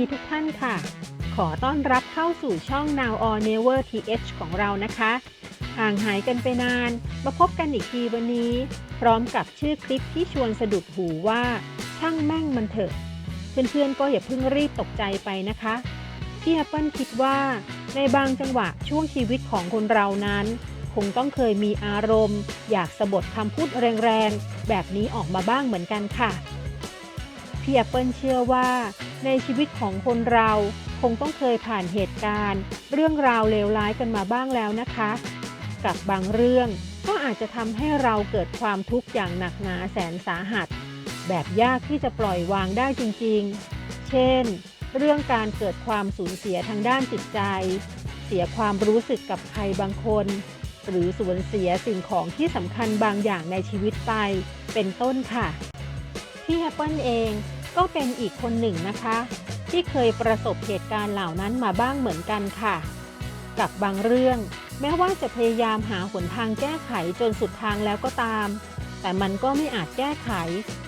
ดีทุกท่านค่ะ ขอต้อนรับเข้าสู่ช่อง Now or Never TH ของเรานะคะ ห่างหายกันไปนาน มาพบกันอีกทีวันนี้ พร้อมกับชื่อคลิปที่ชวนสะดุดหูว่า ช่างแม่งมันเถอะ เพื่อนๆก็อย่าเพิ่งรีบตกใจไปนะคะ พี่แอปเปิลคิดว่า ในบางจังหวะช่วงชีวิตของคนเรานั้น คงต้องเคยมีอารมณ์ อยากสะบดคำพูดแรงๆ แบบนี้ออกมาบ้างเหมือนกันค่ะพี่แอปเปิลเชื่อว่า ในชีวิตของคนเราคงต้องเคยผ่านเหตุการณ์ เรื่องราวเลวร้ายกันมาบ้างแล้วนะคะ กับบางเรื่องก็อาจจะทำให้เราเกิดความทุกข์อย่างหนักหนาแสนสาหัส แบบยากที่จะปล่อยวางได้จริงๆ เช่น เรื่องการเกิดความสูญเสียทางด้านจิตใจ เสียความรู้สึกกับใครบางคน หรือสูญเสียสิ่งของที่สำคัญบางอย่างในชีวิตไป เป็นต้นค่ะพี่แอปเปิลเอง ก็เป็นอีกคนหนึ่งนะคะ ที่เคยประสบเหตุการณ์เหล่านั้นมาบ้างเหมือนกันค่ะ กับบางเรื่อง แม้ว่าจะพยายามหาหนทางแก้ไขจนสุดทางแล้วก็ตาม แต่มันก็ไม่อาจแก้ไข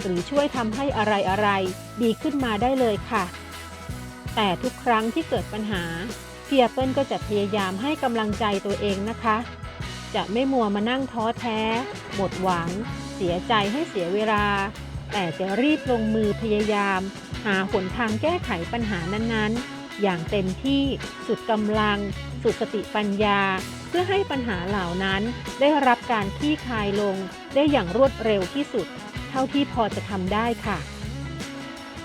หรือช่วยทำให้อะไรอะไรๆดีขึ้นมาได้เลยค่ะ แต่ทุกครั้งที่เกิดปัญหาพี่แอปเปิลก็จะพยายามให้กำลังใจตัวเองนะคะ จะไม่มัวมานั่งท้อแท้ หมดหวัง เสียใจให้เสียเวลา แต่จะรีบลงมือพยายาม หาหนทางแก้ไขปัญหานั้นๆ อย่างเต็มที่สุดกำลัง สุดสติปัญญา เพื่อให้ปัญหาเหล่านั้นได้รับการคลี่คลายลงได้อย่างรวดเร็วที่สุด เท่าที่พอจะทำได้ค่ะ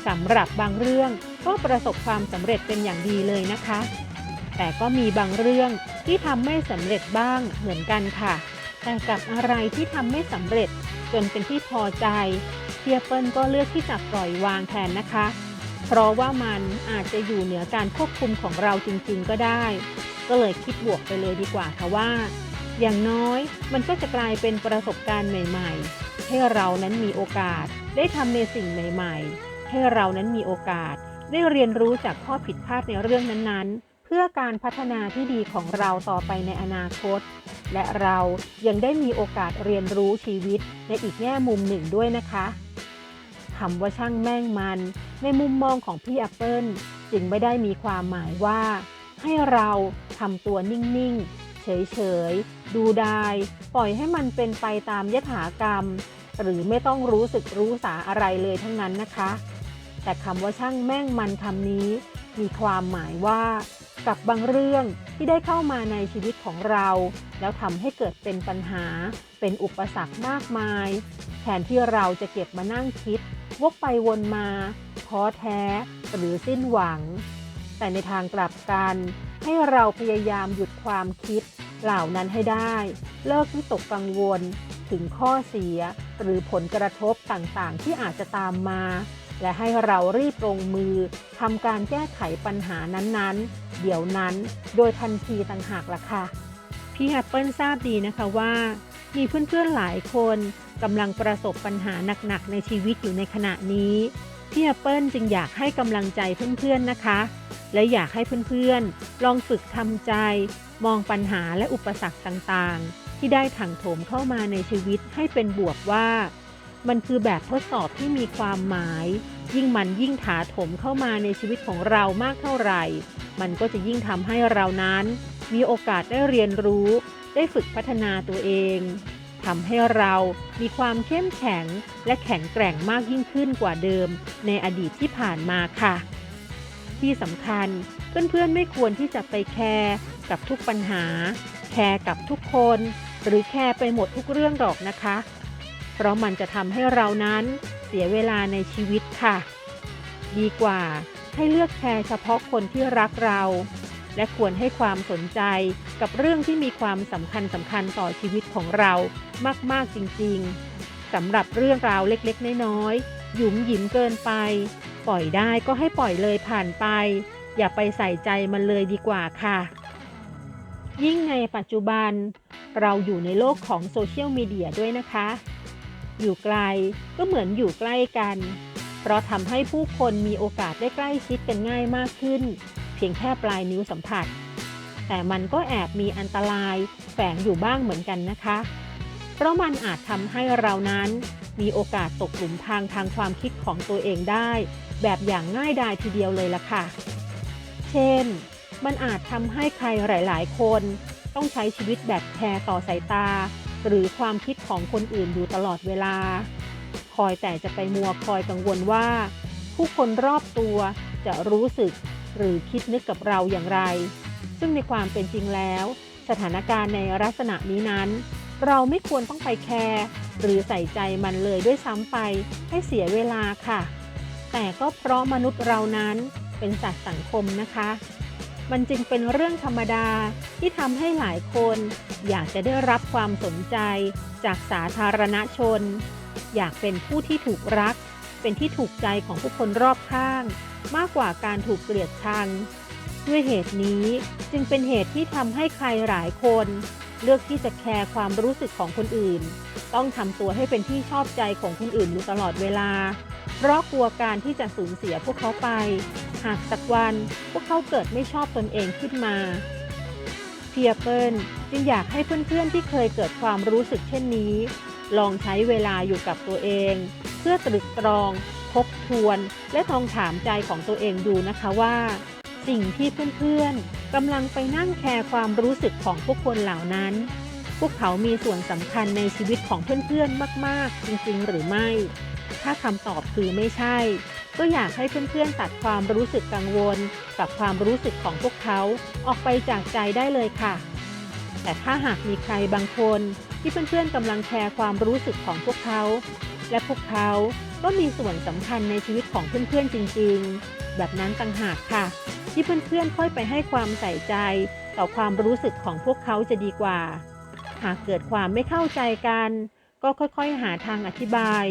สำหรับบางเรื่องก็ประสบความสำเร็จเป็นอย่างดีเลยนะคะ แต่ก็มีบางเรื่องที่ทำไม่สำเร็จบ้างเหมือนกันค่ะ แต่กับอะไรที่ทำไม่สำเร็จจนเป็นที่พอใจ เทียเปิลก็เลือกที่จะปล่อยวางแทนนะคะ เพราะว่ามันอาจจะอยู่เหนือการควบคุมของเราจริงๆก็ได้ ก็เลยคิดบวกไปเลยดีกว่าค่ะว่า อย่างน้อยมันก็จะกลายเป็นประสบการณ์ใหม่ๆ ให้เรานั้นมีโอกาสได้ทำในสิ่งใหม่ๆ ให้เรานั้นมีโอกาส ได้เรียนรู้จากข้อผิดพลาดในเรื่องนั้นๆเพื่อการพัฒนาที่ดีของเราต่อไปในอนาคต และเรายังได้มีโอกาสเรียนรู้ชีวิตในอีกแง่มุมหนึ่งด้วยนะคะ คำว่าช่างแม่งมัน ในมุมมองของพี่แอปเปิลจึงไม่ได้มีความหมายว่า ให้เราทำตัวนิ่งๆ เฉยๆ ดูได้ ปล่อยให้มันเป็นไปตามยถากรรม หรือไม่ต้องรู้สึกรู้สาอะไรเลยทั้งนั้นนะคะ แต่คำว่าช่างแม่งมันคำนี้ มีความหมายว่า กับบางเรื่องที่ได้เข้ามาในชีวิตของเรา แล้วทำให้เกิดเป็นปัญหา เป็นอุปสรรคมากมาย แทนที่เราจะเก็บมานั่งคิด วกไปวนมาท้อแท้หรือสิ้นหวัง แต่ในทางกลับกัน ให้เราพยายามหยุดความคิดเหล่านั้นให้ได้ เลิกวิตกกังวลถึงข้อเสียหรือผลกระทบต่างๆ ที่อาจจะตามมา และให้เรารีบลงมือทำการแก้ไขปัญหานั้นๆ เดี๋ยวนั้นโดยทันทีต่างหากล่ะค่ะ พี่แอปเปิลทราบดีนะคะว่า มีเพื่อนๆหลายคนกำลังประสบปัญหาหนักๆในชีวิตอยู่ในขณะนี้พี่แอปเปิลจึงอยากให้กำลังใจเพื่อนๆนะคะ และอยากให้เพื่อนๆ ลองฝึกทำใจ มองปัญหาและอุปสรรคต่างๆ ที่ได้ถังโถมเข้ามาในชีวิตให้เป็นบวกว่า มันคือแบบทดสอบที่มีความหมาย ยิ่งมันยิ่งถาโถมเข้ามาในชีวิตของเรามากเท่าไหร่ มันก็จะยิ่งทำให้เรานั้น มีโอกาสได้เรียนรู้ ได้ฝึกพัฒนาตัวเองทำให้เรามีความเข้มแข็งและแข็งแกร่งมากยิ่งขึ้นกว่าเดิม ในอดีตที่ผ่านมาค่ะ ที่สำคัญเพื่อนๆไม่ควรที่จะไปแคร์กับทุกปัญหา แคร์กับทุกคน หรือแคร์ไปหมดทุกเรื่องหรอกนะคะ เพราะมันจะทำให้เรานั้นเสียเวลาในชีวิตค่ะ ดีกว่าให้เลือกแคร์เฉพาะคนที่รักเรา และควรให้ความสนใจกับเรื่องที่มีความสำคัญสำคัญต่อชีวิตของเรามาก ๆ จริง ๆสำหรับเรื่องราวเล็ก ๆ น้อย ๆ หยุมหยิมเกินไป ปล่อยได้ก็ให้ปล่อยเลยผ่านไป อย่าไปใส่ใจมันเลยดีกว่าค่ะ ยิ่งในปัจจุบัน เราอยู่ในโลกของโซเชียลมีเดียด้วยนะคะ อยู่ไกลก็เหมือนอยู่ใกล้กัน เพราะทำให้ผู้คนมีโอกาสได้ใกล้ชิดกันง่ายมากขึ้น เพียงแค่ปลายนิ้วสัมผัส แต่มันก็แอบมีอันตรายแฝงอยู่บ้างเหมือนกันนะคะ เพราะมันอาจทำให้เรานั้นมีโอกาสตกหลุมทางทางความคิดของตัวเองได้ แบบอย่างง่ายดายทีเดียวเลยล่ะค่ะ เช่น มันอาจทำให้ใครหลาย ๆ คนต้องใช้ชีวิตแบบแคร์ต่อสายตา หรือความคิดของคนอื่นอยู่ตลอดเวลา คอยแต่จะไปมัวคอยกังวลว่า ผู้คนรอบตัวจะรู้สึก หรือคิดนึกกับเราอย่างไร ซึ่งในความเป็นจริงแล้ว สถานการณ์ในลักษณะนี้นั้น เราไม่ควรต้องไปแคร์หรือใส่ใจมันเลยด้วยซ้ำไปให้เสียเวลาค่ะ แต่ก็เพราะมนุษย์เรานั้นเป็นสัตว์สังคมนะคะ มันจึงเป็นเรื่องธรรมดาที่ทำให้หลายคนอยากจะได้รับความสนใจจากสาธารณชน อยากเป็นผู้ที่ถูกรัก เป็นที่ถูกใจของผู้คนรอบข้าง มากกว่าการถูกเกลียดชัง ด้วยเหตุนี้จึงเป็นเหตุที่ทำให้ใครหลายคน เลือกที่จะแคร์ความรู้สึกของคนอื่น ต้องทำตัวให้เป็นที่ชอบใจของคนอื่นอยู่ตลอดเวลา เพราะกลัวการที่จะสูญเสียพวกเขาไป หากสักวันพวกเขาเกิดไม่ชอบตนเองขึ้นมาเพียเปิลจึงอยากให้เพื่อนๆที่เคยเกิดความรู้สึกเช่นนี้ ลองใช้เวลาอยู่กับตัวเอง เพื่อตรึกตรองทบทวน และทองถามใจของตัวเองดูนะคะว่า สิ่งที่เพื่อนๆกำลังไปนั่งแคร์ความรู้สึกของพวกคนเหล่านั้น พวกเขามีส่วนสำคัญในชีวิตของเพื่อนๆมากๆ จริงๆ หรือไม่ ถ้าคำตอบคือไม่ใช่ ก็อยากให้เพื่อนๆตัดความรู้สึกกังวล กับความรู้สึกของพวกเขาออกไปจากใจได้เลยค่ะ แต่ถ้าหากมีใครบางคนที่เพื่อนๆกำลังแคร์ความรู้สึกของพวกเขา และพวกเขาก็มีส่วนสำคัญในชีวิตของเพื่อนๆจริงๆ แบบนั้นต่างหากค่ะ ที่เพื่อนๆค่อยไปให้ความใส่ใจต่อความรู้สึกของพวกเขาจะดีกว่า หากเกิดความไม่เข้าใจกัน ก็ค่อยๆ หาทางอธิบาย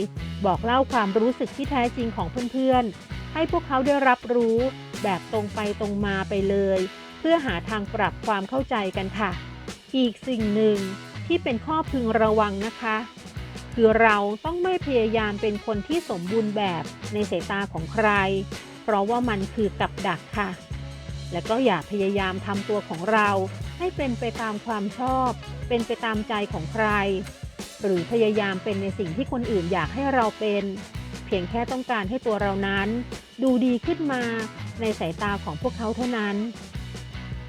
บอกเล่าความรู้สึกที่แท้จริงของเพื่อนๆ ให้พวกเขาได้รับรู้แบบตรงไปตรงมาไปเลย เพื่อหาทางปรับความเข้าใจกันค่ะ อีกสิ่งหนึ่งที่เป็นข้อพึงระวังนะคะ คือเราต้องไม่พยายามเป็นคนที่สมบูรณ์แบบในสายตาของใคร เพราะว่ามันคือกับดักค่ะ และก็อย่าพยายามทำตัวของเราให้เป็นไปตามความชอบ เป็นไปตามใจของใคร หรือพยายามเป็นในสิ่งที่คนอื่นอยากให้เราเป็น เพียงแค่ต้องการให้ตัวเรานั้น ดูดีขึ้นมาในสายตาของพวกเขาเท่านั้น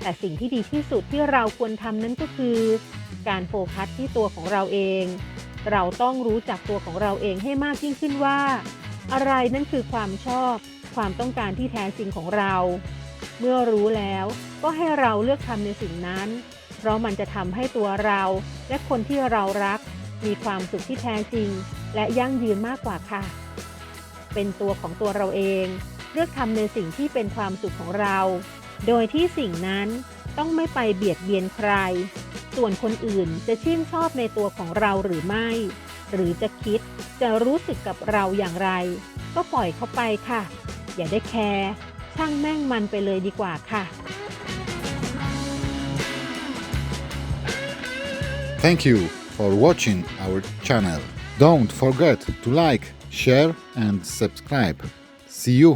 แต่สิ่งที่ดีที่สุดที่เราควรทำนั้นก็คือ การโฟกัสที่ตัวของเราเอง เราต้องรู้จักตัวของเราเองให้มากยิ่งขึ้นว่า อะไรนั่นคือความชอบ ความต้องการที่แท้จริงของเรา เมื่อรู้แล้วก็ให้เราเลือกทำในสิ่งนั้น เพราะมันจะทำให้ตัวเราและคนที่เรารัก มีความสุขที่แท้จริง และยั่งยืนมากกว่าค่ะ เป็นตัวของตัวเราเอง เลือกทำในสิ่งที่เป็นความสุขของเรา โดยที่สิ่งนั้นต้องไม่ไปเบียดเบียนใคร ส่วนคนอื่นจะชื่นชอบในตัวของเราหรือไม่ หรือจะคิดจะรู้สึกกับเราอย่างไร ก็ปล่อยเขาไปค่ะ อย่าได้แคร์ช่างแม่งมันไปเลยดีกว่าค่ะ Thank you for watching our channel. Don't forget to like, share, and subscribe. See you